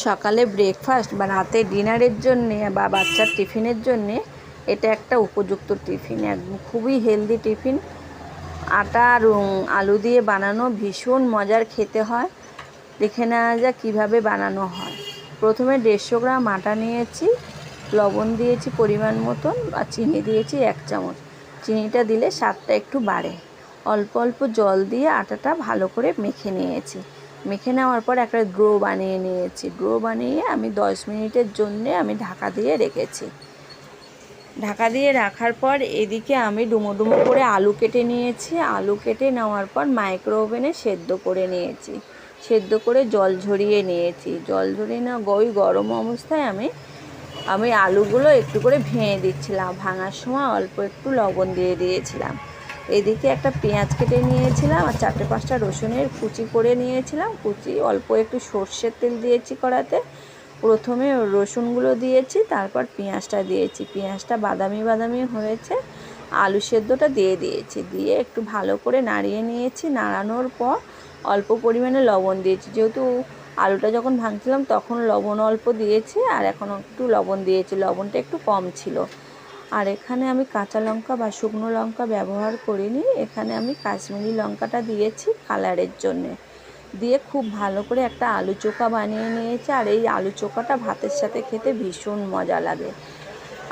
সকালে ব্রেকফাস্ট বা রাতে ডিনারের জন্যে বা বাচ্চার টিফিনের জন্যে এটা একটা উপযুক্ত টিফিন, একদম খুবই হেলদি টিফিন। আটা আর আলু দিয়ে বানানো ভীষণ মজার খেতে হয়। দেখে নেওয়া যাক কীভাবে বানানো হয়। প্রথমে দেড়শো গ্রাম আটা নিয়েছি, লবণ দিয়েছি পরিমাণ মতন আর চিনি দিয়েছি এক চামচ। চিনিটা দিলে স্বাদটা একটু বাড়ে। অল্প অল্প জল দিয়ে আটাটা ভালো করে মেখে নিয়েছি। মেখে নেওয়ার পর একটা ড্রো বানিয়ে নিয়েছি। ড্রো বানিয়ে আমি দশ মিনিটের জন্যে আমি ঢাকা দিয়ে রেখেছি। ঢাকা দিয়ে রাখার পর এদিকে আমি ডুমো ডুমো করে আলু কেটে নিয়েছি। আলু কেটে নেওয়ার পর মাইক্রো ওভেনে সেদ্ধ করে নিয়েছি। সেদ্ধ করে জল ঝরিয়ে নিয়েছি। জল ঝরিয়ে না ওই গরম অবস্থায় আমি আমি আলুগুলো একটু করে ভেঙে দিচ্ছিলাম। ভাঙার সময় অল্প একটু লবণ দিয়ে দিয়েছিলাম। এদিকে একটা পেঁয়াজ কেটে নিয়েছিলাম আর চারটে পাঁচটা রসুনের কুচি করে নিয়েছিলাম। কুচি অল্প একটু সর্ষের তেল দিয়েছি কড়াতে। প্রথমে রসুনগুলো দিয়েছি, তারপর পেঁয়াজটা দিয়েছি। পেঁয়াজটা বাদামি বাদামি হয়েছে। আলু সেদ্ধটা দিয়ে দিয়েছি। দিয়ে একটু ভালো করে নাড়িয়ে নিয়েছি। নাড়ানোর পর অল্প পরিমাণে লবণ দিয়েছি। যেহেতু আলুটা যখন ভাঙছিলাম তখন লবণ অল্প দিয়েছি আর এখন একটু লবণ দিয়েছি। লবণটা একটু কম ছিল। আর এখানে আমি কাঁচা লঙ্কা বা শুকনো লঙ্কা ব্যবহার করিনি। এখানে আমি কাশ্মীরি লঙ্কাটা দিয়েছি কালারের জন্যে। দিয়ে খুব ভালো করে একটা আলু চোখা বানিয়ে নিয়েছি আর এই আলু চোখাটা ভাতের সাথে খেতে ভীষণ মজা লাগে।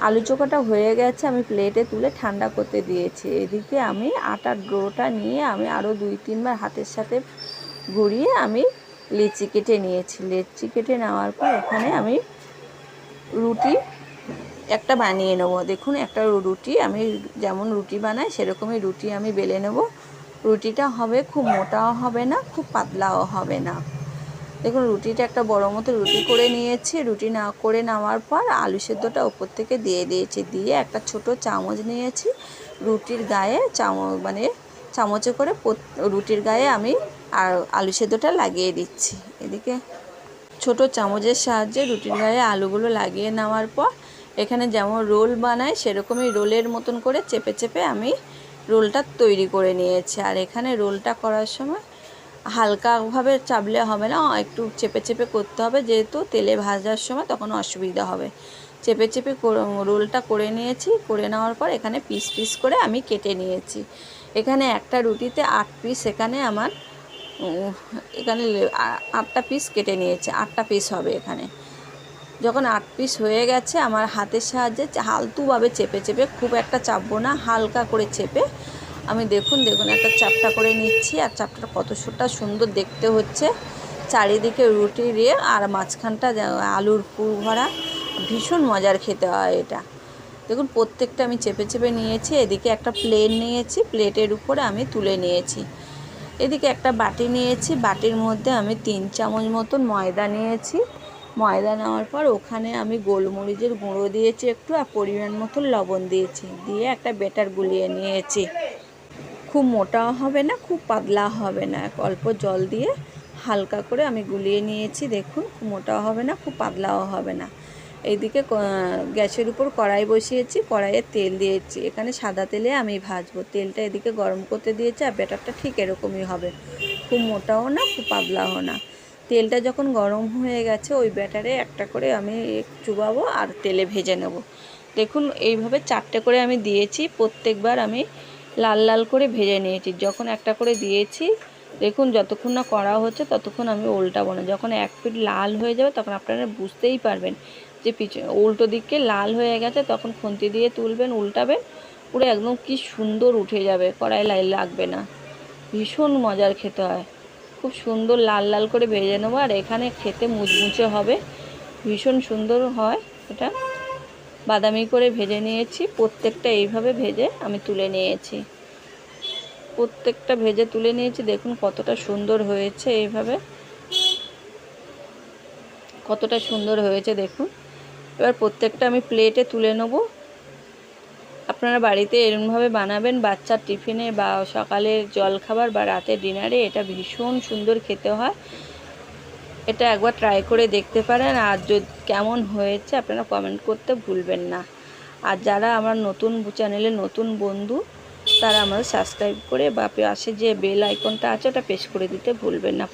আলু চোখাটা হয়ে গেছে, আমি প্লেটে তুলে ঠান্ডা করতে দিয়েছি। এদিকে আমি আটার ডোটা নিয়ে আমি আরও দুই, তিনবার হাতের সাথে ঘুরিয়ে আমি লিচি কেটে নিয়েছি। লিচি কেটে নেওয়ার পর এখানে আমি রুটি একটা বানিয়ে নেব। দেখুন, একটা রুটি, আমি যেমন রুটি বানাই, সেরকমই রুটি আমি বেলে নেব। রুটিটা হবে খুব মোটাও হবে না, খুব পাতলাও হবে না। দেখুন, রুটিটা একটা বড় মতো রুটি করে নিয়েছি। রুটি না করে নেওয়ার পর আলু সেদ্ধটা ওপর থেকে দিয়ে দিয়েছি। দিয়ে একটা ছোট চামচ নিয়েছি রুটির গায়ে, চামচ মানে চামচে করে রুটির গায়ে আমি আর আলু সেদ্ধটা লাগিয়ে দিচ্ছি। এদিকে ছোট চামচের সাহায্যে রুটির গায়ে আলুগুলো লাগিয়ে নেওয়ার পর এখানে যেমন রোল বানায় সেরকমই রোলের মতন করে চেপে চেপে আমি রোলটা তৈরি করে নিয়েছি। আর এখানে রোলটা করার সময় হালকাভাবে চাপলে হবে না, একটু চেপে চেপে করতে হবে। যেহেতু তেলে ভাজার সময় তখন অসুবিধা হবে। চেপে চেপে রোলটা করে নিয়েছি। করে নেওয়ার পর এখানে পিস পিস করে আমি কেটে নিয়েছি। এখানে একটা রুটিতে আট পিস এখানে আমার এখানে আটটা পিস কেটে নিয়েছে। আটটা পিস হবে এখানে। যখন আট পিস হয়ে গেছে, আমার হাতের সাহায্যে হালতুভাবে চেপে চেপে খুব একটা চাপবো না, হালকা করে চেপে। আমি দেখুন দেখুন একটা চাপটা করে নিচ্ছি, আর চাপটা কতটা সুন্দর দেখতে হচ্ছে। চারিদিকে রুটি দিয়ে, আর মাঝখানটা আলুর পুর ভরা, ভীষণ মজার খেতে হয় এটা। দেখুন, প্রত্যেকটা আমি চেপে চেপে নিয়েছি, এদিকে একটা প্লেট নিয়েছি প্লেটের উপরে আমি তুলে নিয়েছি। এদিকে একটা বাটি নিয়েছি, বাটির মধ্যে আমি তিন চামচ মতন ময়দা নিয়েছি। ময়দা নেওয়ার পর ওখানে আমি গোলমরিচের গুঁড়ো দিয়েছি একটু আর পরিমাণ মতো লবণ দিয়েছি। দিয়ে একটা বেটার গুলিয়ে নিয়েছি। খুব মোটাও হবে না, খুব পাতলা হবে না। অল্প জল দিয়ে হালকা করে আমি গুলিয়ে নিয়েছি, দেখুন। খুব মোটাও হবে না, খুব পাতলাও হবে না। এইদিকে গ্যাসের উপর কড়াই বসিয়েছি, কড়াইয়ে তেল দিয়েছি। এখানে সাদা তেলে আমি ভাজবো। তেলটা এদিকে গরম করতে দিয়েছি আর ব্যাটারটা ঠিক এরকমই হবে। খুব মোটাও না, খুব পাতলাও না। তেলটা যখন গরম হয়ে গেছে, ওই ব্যাটারে একটা করে আমি চুবাবো আর তেলে ভেজে নেব। দেখুন, এইভাবে চারটে করে আমি দিয়েছি, প্রত্যেকবার আমি লাল লাল করে ভেজে নিয়েছি। যখন একটা করে দিয়েছি, দেখুন, যতক্ষণ না করা হচ্ছে, ততক্ষণ আমি উল্টাবো না। যখন এক পিঠ লাল হয়ে যাবে, তখন আপনারা বুঝতেই পারবেন যে পিছনে উল্টো দিকে লাল হয়ে গেছে, তখন খুন্তি দিয়ে তুলবেন, উল্টাবেন, পুরো একদম কি সুন্দর উঠে যাবে। কড়াই লাই লাগবে না। ভীষণ মজার খেতে হয়। খুব সুন্দর লাল লাল করে ভেজে নেব, আর এখানে খেতে মুচমুচে হবে। ভীষণ সুন্দর হয় এটা। বাদামি করে ভেজে নিয়েছি, প্রত্যেকটা এইভাবে ভেজে আমি তুলে নিয়েছি। প্রত্যেকটা ভেজে তুলে নিয়েছি, দেখুন কতটা সুন্দর হয়েছে এইভাবে। কতটা সুন্দর হয়েছে দেখুন। এবার প্রত্যেকটা আমি প্লেটে তুলে নেব। আপনারা বাড়িতে এরমভাবে বানাবেন বাচ্চার টিফিনে বা সকালের জলখাবার বা রাতের ডিনারে, এটা ভীষণ সুন্দর খেতে হয়। এটা একবার ট্রাই করে দেখতে পারেন। আর যদি কেমন হয়েছে আপনারা কমেন্ট করতে ভুলবেন না। আর যারা আমার নতুন চ্যানেলে নতুন বন্ধু, তারা আমাদের সাবস্ক্রাইব করে বা পাশে যে বেল আইকনটা আছে, ওটা প্রেস করে দিতে ভুলবেন না।